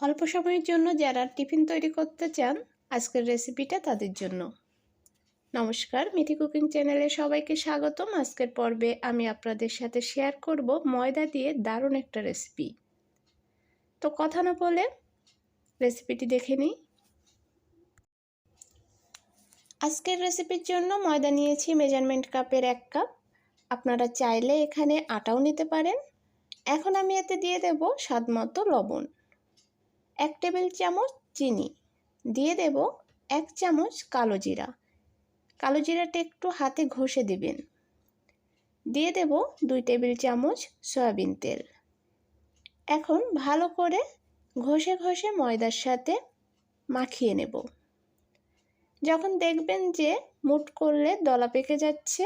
অল্প সময়ের জন্য যারা টিফিন তৈরি করতে চান, আজকের রেসিপিটা তাদের জন্য। নমস্কার, মিঠি কুকিং চ্যানেলে সবাইকে স্বাগতম। আজকের পর্বে আমি আপনাদের সাথে শেয়ার করব ময়দা দিয়ে দারুণ একটা রেসিপি তো কথা না বলে রেসিপিটি দেখে নিই। আজকের রেসিপির জন্য ময়দা নিয়েছি মেজারমেন্ট কাপের এক কাপ আপনারা চাইলে এখানে আটাও নিতে পারেন। এখন আমি এতে দিয়ে দেব স্বাদ মতো লবণ। এক টেবিল চামচ চিনি। দিয়ে দেব এক চামচ কালো জিরা। কালো জিরাটা একটু হাতে ঘষে দিবেন। দিয়ে দেব দুই টেবিল চামচ সয়াবিন তেল। এখন ভালো করে ঘষে ঘষে ময়দার সাথে মাখিয়ে নেব। যখন দেখবেন যে মুট করলে দলা পেকে যাচ্ছে,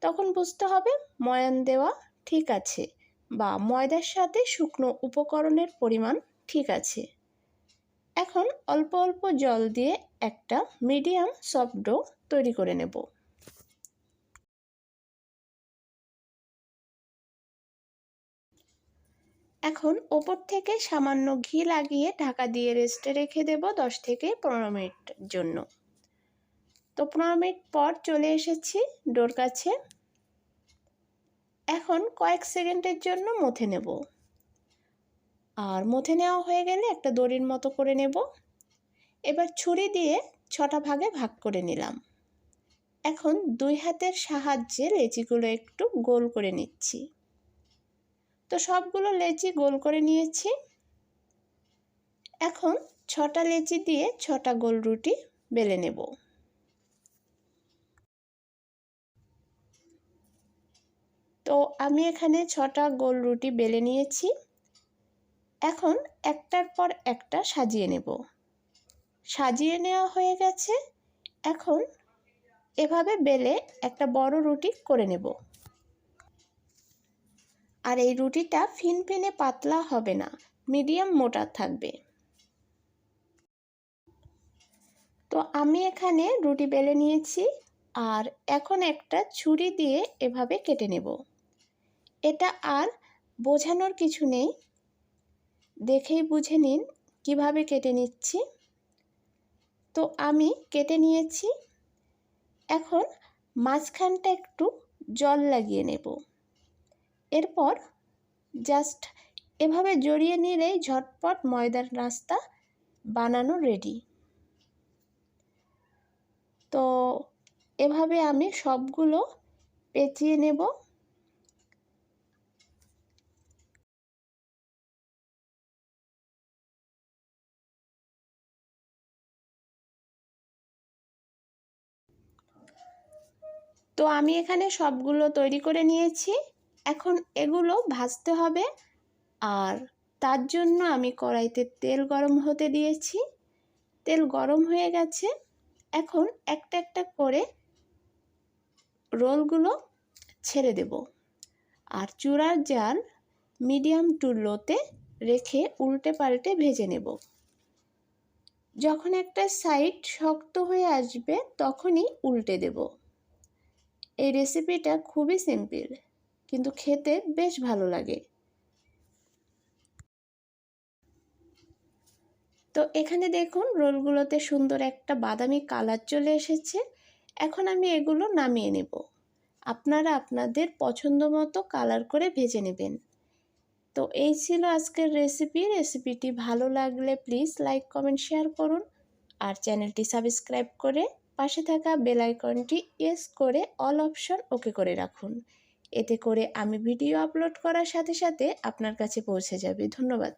তখন বুঝতে হবে ময়ান দেওয়া ঠিক আছে বা ময়দার সাথে শুকনো উপকরণের পরিমাণ ঠিক আছে। এখন অল্প অল্প জল দিয়ে একটা মিডিয়াম সফট ডো তৈরি করে নেব। এখন ওপর থেকে সামান্য ঘি লাগিয়ে ঢাকা দিয়ে রেস্টে রেখে দেব দশ থেকে পনেরো মিনিটের জন্য। তো পনেরো মিনিট পর চলে এসেছি ডোর কাছে। এখন কয়েক সেকেন্ডের জন্য মথে নেব। আর মথে নেওয়া হয়ে গেলে একটা দড়ির মতো করে নেব। এবার ছুরি দিয়ে ছটা ভাগে ভাগ করে নিলাম। এখন দুই হাতের সাহায্যে লেচিগুলো একটু গোল করে নিচ্ছি। তো সবগুলো লেচি গোল করে নিয়েছি। এখন ছটা লেচি দিয়ে ছটা গোল রুটি বেলে নেব। তো আমি এখানে ছটা গোল রুটি বেলে নিয়েছি। এখন একটার পর একটা সাজিয়ে নেব। সাজিয়ে নেওয়া হয়ে গেছে। এখন এভাবে বেলে একটা বড় রুটি করে নেব। আর এই রুটিটা ফিন ফিনফিনে পাতলা হবে না, মিডিয়াম মোটা থাকবে। তো আমি এখানে রুটি বেলে নিয়েছি আর এখন একটা ছুরি দিয়ে এভাবে কেটে নেব। এটা আর বোঝানোর কিছু নেই। দেখেই বুঝে নিন কীভাবে কেটে নিচ্ছি। তো আমি কেটে নিয়েছি। এখন মাঝখানটা একটু জল লাগিয়ে নেব। এরপর জাস্ট এভাবে জড়িয়ে নিলেই ঝটপট ময়দার নাস্তা বানানো রেডি তো এভাবে আমি সবগুলো পেঁচিয়ে নেব। তো আমি এখানে সবগুলো তৈরি করে নিয়েছি। এখন এগুলো ভাজতে হবে। আর তার জন্য আমি কড়াইতে তেল গরম হতে দিয়েছি। তেল গরম হয়ে গেছে। এখন একটা একটা করে রোলগুলো ছেড়ে দেব। আর চূড়ার জাল মিডিয়াম টু লোতে রেখে উল্টে পাল্টে ভেজে নেব। যখন একটা সাইড শক্ত হয়ে আসবে, তখনই উল্টে দেব। এই রেসিপিটা খুবই সিম্পল কিন্তু খেতে বেশ ভালো লাগে। তো এখানে দেখুন, রোলগুলোতে সুন্দর একটা বাদামি কালার চলে এসেছে। এখন আমি এগুলো নামিয়ে নেব। আপনারা আপনাদের পছন্দ মতো কালার করে ভেজে নেবেন। তো এই ছিল আজকের রেসিপি রেসিপিটি ভালো লাগলে প্লিজ লাইক কমেন্ট শেয়ার করুন। আর চ্যানেলটি সাবস্ক্রাইব করে পাশে থাকা বেলাইকনটি ইয়েস করে অল অপশন ওকে করে রাখুন। এতে করে আমি ভিডিও আপলোড করার সাথে সাথে আপনার কাছে পৌঁছে যাবে। ধন্যবাদ।